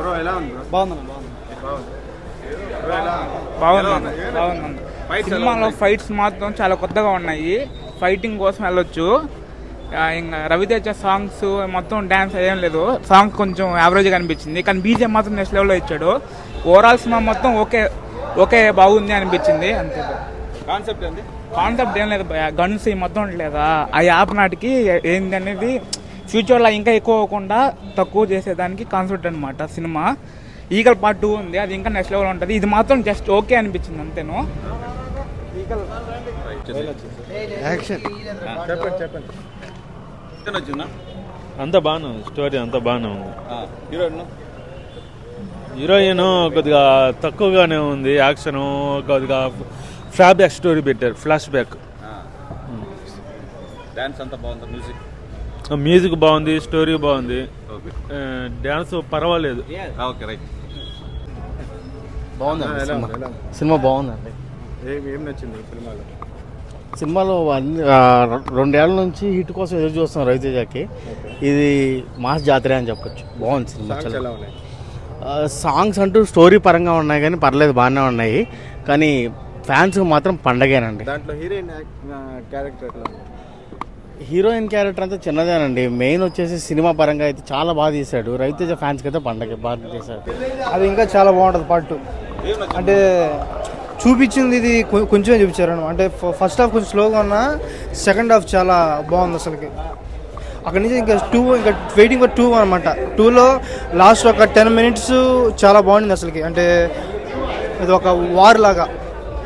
Bro ఎలా ఉంది bro బాగుంది సినిమాలో ఫైట్స్ మాత్రం చాలా కొత్తగా ఉన్నాయి. ఫైటింగ్ కోసం వెళ్ళొచ్చు. ఇంకా రవితేజ సాంగ్స్ మొత్తం డ్యాన్స్ ఏం లేదు. సాంగ్ కొంచెం యావరేజ్గా అనిపించింది. కానీ బీజేపీ మాత్రం నెక్స్ట్ లెవెల్లో ఇచ్చాడు. ఓవరాల్ సినిమా మొత్తం ఓకే ఓకే బాగుంది అనిపించింది. అంతే. కాన్సెప్ట్ కాన్సెప్ట్ ఏం లేదు గన్స్ మొత్తం లేదా ఆ యాప్ నాటికి ఏంది అనేది ఫ్యూచర్లో ఇంకా ఎక్కువ అవ్వకుండా తక్కువ చేసేదానికి కాన్సెప్ట్ అనమాట సినిమా. ఈగల్ పార్ట్ టూ ఉంది అది ఇంకా నెక్స్ట్ లెవెల్ ఉంటుంది. ఇది మాత్రం జస్ట్ ఓకే అనిపించింది అంతేను. యాక్షన్. చెప్పండి చెప్పండి ఎంత నచ్చిందా అంత బాగానే ఉంది స్టోరీ అంత బాగానే ఉంది. హీరోయిన్ హీరోయిన్ కొద్దిగా తక్కువగానే ఉంది యాక్షన్ కొద్దిగా ఫ్లాష్ బ్యాక్ స్టోరీ పెట్టారు ఫ్లాష్ బ్యాక్ డాన్స్ అంతా బాగుంది మ్యూజిక్. మ్యూజిక్ బాగుంది స్టోరీ బాగుంది. ఓకే డ్యాన్స్ పర్వాలేదు. ఓకే రైట్ బాగుందండి సినిమా. సినిమా బాగుందండి. ఏం ఏం నచ్చింది సినిమాలో? సినిమాలో అన్ని- రెండేళ్ళ నుంచి హిట్ కోసం ఎదురు చూస్తాం రవితేజకి ఇది మాస్ జాతర అని చెప్పొచ్చు. బాగుంది సినిమా సాంగ్స్ చాలా. అంటూ స్టోరీ పరంగా ఉన్నాయి కానీ పర్లేదు బాగానే ఉన్నాయి. కానీ ఫ్యాన్స్ మాత్రం పండగేనండి. దాంట్లో హీరోయిన్ క్యారెక్టర్ హీరోయిన్ క్యారెక్టర్ అంతా చిన్నదేనండి. మెయిన్ వచ్చేసి సినిమా పరంగా అయితే చాలా బాగా తీశాడు. రైతుజ ఫ్యాన్స్కి అయితే పండగ బాగా తీశాడు. అది ఇంకా చాలా బాగుంటుంది పార్ట్ టూ అంటే చూపించింది ఇది కొంచెం కొంచెమే చూపించారు అంటే ఫస్ట్ హాఫ్ కొంచెం స్లోగా ఉన్నా సెకండ్ హాఫ్ చాలా బాగుంది అసలుకి. అక్కడి నుంచి ఇంకా టూ ఇంకా వెయిటింగ్ ఫర్ టూ అనమాట టూలో లాస్ట్ ఒక టెన్ మినిట్స్ చాలా బాగుంది అసలుకి. అంటే ఇది ఒక వార్ లాగా.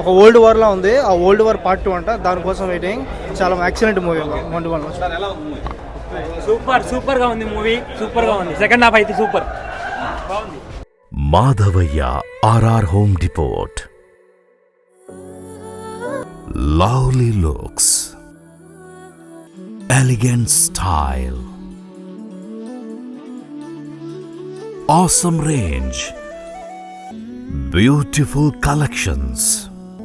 ఒక ఓల్డ్ వార్ లా ఉంది. ఆ ఓల్డ్ వార్ పార్ట్ టూ అంట. దానికోసం వెయిటింగ్ చాలా excellent movie one one sir ఎలా ఉంది మూవీ సూపర్ సూపర్గా ఉంది మూవీ సూపర్గా ఉంది. సెకండ్ హాఫ్ అయితే super. Madhavaiah RR home depot lovely looks. Elegant style awesome range. Beautiful collections.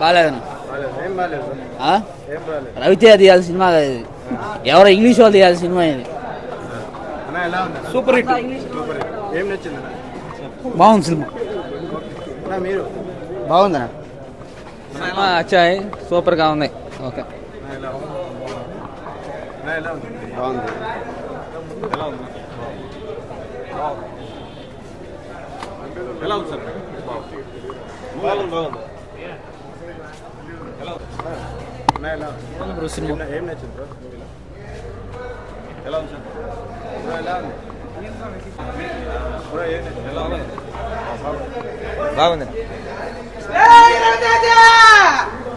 బాగాలేదన్న? బాలేదు. ఏం బాలేదు ఆ? ఏం బాలేదు రవితేజ తీయాల్సిన సినిమా కాదు ఇది ఎవరో ఇంగ్లీష్ వాళ్ళు తీయాల్సిన సినిమా ఇది. అన్న ఎలా ఉంది? Super hit. సూపర్? బాగుంది సినిమా. బాగుందన్న? సినిమా వచ్చాయి. సూపర్గా ఉంది. ఓకే. అన్న ఎలా ఉంది? అన్న ఎలా ఉంది? బాగుంది. ఎలా ఉంది సార్? బాగుంది బాగుంది. ఎలా ఉంది? అన్న ఎలా ఉంది? ఏం- ఏం నచ్చింది బ్రో? మూవీలో ఎలా ఉంది సార్? బ్రో ఎలా ఉంది? బ్రో ఏం నచ్చింది? ఎలా ఉంది? బాగుంది.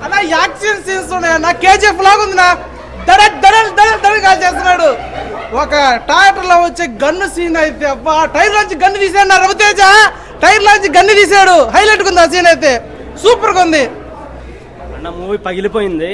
అన్న యాక్షన్ సీన్స్ ఉన్నాయి అన్న కేజీఎఫ్ లాగా ఉంది నా దడ దడ దడ దడగా చేస్తున్నాడు. ఒక ట్రాక్టర్లో వచ్చే గన్ను సీన్ అయితే అబ్బా టైర్ లోంచి గన్ను తీసాడు నా రవితేజ. టైర్ లోంచి గన్ను తీసాడు. హైలైట్ ఉంది ఆ సీన్ అయితే? సూపర్గా ఉంది. అన్న మూవీ పగిలిపోయింది.